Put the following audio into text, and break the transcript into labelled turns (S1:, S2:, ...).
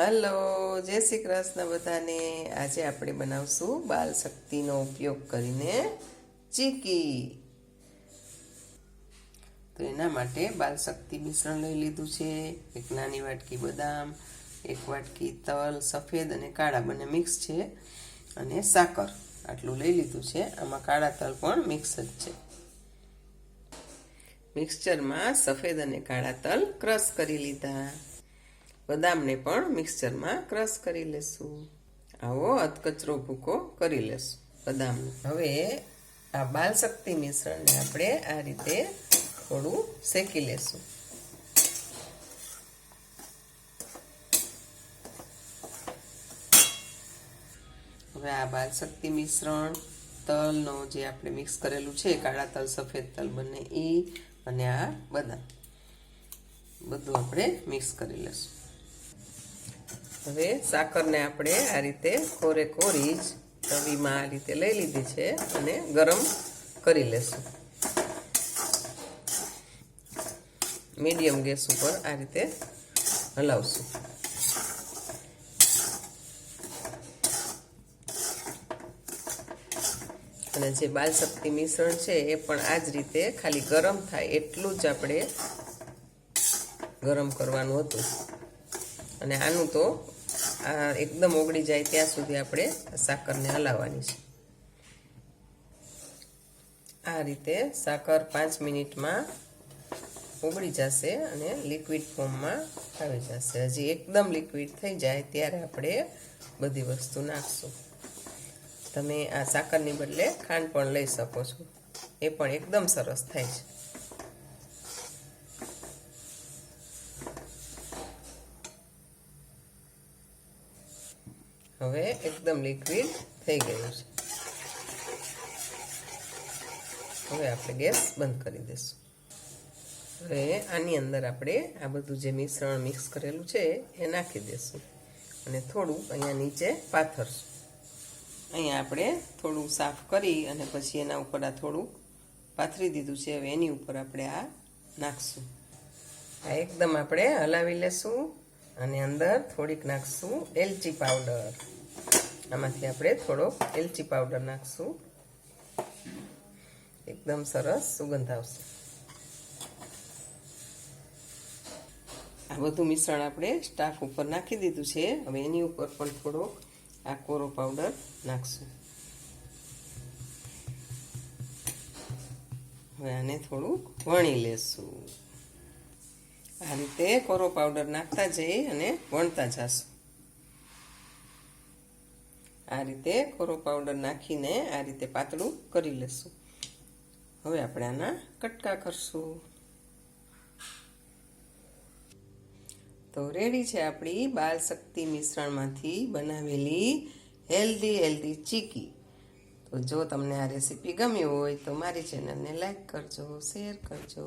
S1: Hello, જય શ્રી કૃષ્ણ બધાને. આજે આપણે બનાવશું બાલ શક્તિનો ઉપયોગ કરીને ચીકી. તો એના માટે બાલ શક્તિ મિશ્રણ લઈ લીધું છે, એક નાની વાટકી બદામ, એક વાટકી તલ, સફેદ અને કાળા બંને મિક્સ છે, અને સાકર આટલું લઈ લીધું છે. આમાં કાળા તલ પણ મિક્સ જ છે. મિક્સચરમાં સફેદ અને કાળા તલ ક્રશ કરી લીધા. બદામને પણ મિક્સચરમાં ક્રશ કરી લેશું. આવો અધકચરો ભૂકો કરી લેશું બદામ હવે આ બાલશક્તિ મિશ્રણને આપણે આ રીતે થોડું શેકી લેશું. હવે આ બાલશક્તિ મિશ્રણ તલનો જે આપણે મિક્સ કરેલું છે કાળા તલ, સફેદ તલ બંને એ અને આ બદામ. બધું આપણે મિક્સ કરી લઈશું હવે સાકરને આપણે આ રીતે કોરે કોરી જ તવીમાં આ રીતે લઈ લીધી છે અને ગરમ કરી લેશું. મીડિયમ ગેસ ઉપર આ રીતે હલાવશું. અને જે બાલશક્તિ મિશ્રણ છે એ પણ આ જ રીતે ખાલી ગરમ થાય એટલું જ આપણે ગરમ કરવાનું હતું. અને આનું તો એકદમ ઓગળી જાય ત્યાં સુધી આપણે સાકરને હલાવવાની છે. આ રીતે સાકર પાંચ મિનિટમાં ઓગળી જશે અને લિક્વિડ ફોર્મમાં આવી જશે. હજી એકદમ લિક્વિડ થઈ જાય ત્યારે આપણે બધી વસ્તુ નાખશું. તમે આ સાકરની બદલે ખાંડ પણ લઈ શકો છો. એ પણ એકદમ સરસ થાય છે. હવે એકદમ લિક્વિડ થઈ ગયું છે. હવે આપણે ગેસ બંધ કરી દઈશું. હવે આની અંદર આપણે આ બધું જે મિશ્રણ મિક્સ કરેલું છે એ નાખી દઈશું. અને થોડું અહીંયા નીચે પાથરશું. અહીંયા આપણે થોડું સાફ કરી અને પછી એના ઉપર આ થોડું પાથરી દીધું છે. હવે એની ઉપર આપણે આ નાખશું. આ એકદમ આપણે હલાવી લેશું અને અંદર થોડીક નાખશું એલચી પાવડર. આમાંથી આપણે થોડોક એલચી પાવડર નાખશું. એકદમ સરસ સુગંધ આવશે. આ બધું મિશ્રણ આપણે સ્ટાફ ઉપર નાખી દીધું છે. હવે એની ઉપર પણ થોડોક આ કોરો પાવડર નાખશું. હવે આને થોડુંક વણી લેશું. આ રીતે કોરો પાવડર નાખતા જઈ અને વણતા જશું. આ રીતે કોરો પાવડર નાખીને આ રીતે પાતળું કરી લેશું. હવે આપણે આના કટકા કરશું. તો રેડી છે આપણી બાલ શક્તિ મિશ્રણમાંથી બનાવેલી હેલ્ધી હેલ્ધી ચીકી. તો જો તમને આ રેસીપી ગમી હોય તો મારી ચેનલને લાઈક કરજો શેર કરજો.